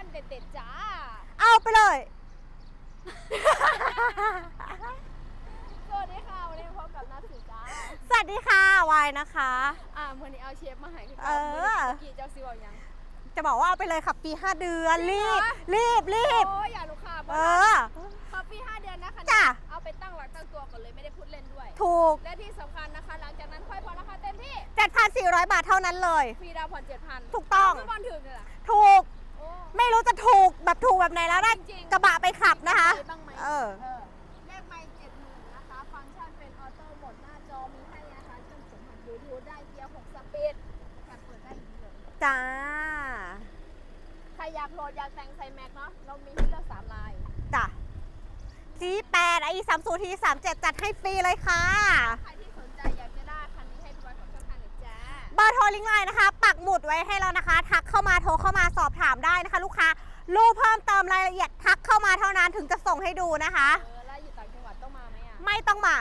านเด็ดๆจ้า เอาไปเลย สวัสดีค่ะ วันนี้พบกับนัทสือจ้า สวัสดีค่ะวายนะคะ อ่าเมื่อนี้เอาเชฟมาหายพี่เออเออกี่เจ้าซิบอกยัง จะบอกว่าเอาไปเลยค่ะปีห้าเดือนรีบ รีบรีบ โอ้ยอย่าลูกค้าเอบ้าอปีห้าเดือนนะคะจ้าเอาไปตั้งหลักตั้งตัวก่อนเลยไม่ได้พูดเล่นด้วย ถูก และที่สำคัญนะคะ หลังจากนั้นค่อยพอราคาเต็มที่เจ็ดพันสี่ร้อยบาทเท่านั้นเลย ฟรีดาวผ่อนเจ็ดพันถูกต้อง บอลถึงเลยล่ะ แบบถูกแบบไหนแล้วได้จริงๆ กระบะไปขับนะคะมีบ้างไหมเออเลขไม่เจ็ดหมื่นนะคะ ฟังก์ชันเป็นออโต้โหมดหน้าจอ มีให้นะคะเครื่องเสียงผ่านบลูทูธได้เกียร์หกสปีดการเปิดได้อย่างนี้เลยจ้า ใครอยากโหลดอยากแต่งใส่แม็กเนาะ เรามีให้เลือกสามลาย จ้ะ G8 i 3 0 T 3 7 จัดให้ฟรีเลยค่ะ ใครที่สนใจอยากจะได้คันนี้ให้พี่บอยของช่องทางหนึ่งจ้า เบอร์โทรลิงก์ไลน์นะคะ ปักหมุดไว้ให้แล้วนะคะ ทักเข้ามาโทรเข้ามาสอบถามได้นะคะ ลูกค้า รู้เพิ่มเติมรายละเอียดทักเข้ามาเท่านั้นถึงจะส่งให้ดูนะคะ เออแล้วอยู่ต่างจังหวัดต้องมาไหมอะ ไม่ต้องมา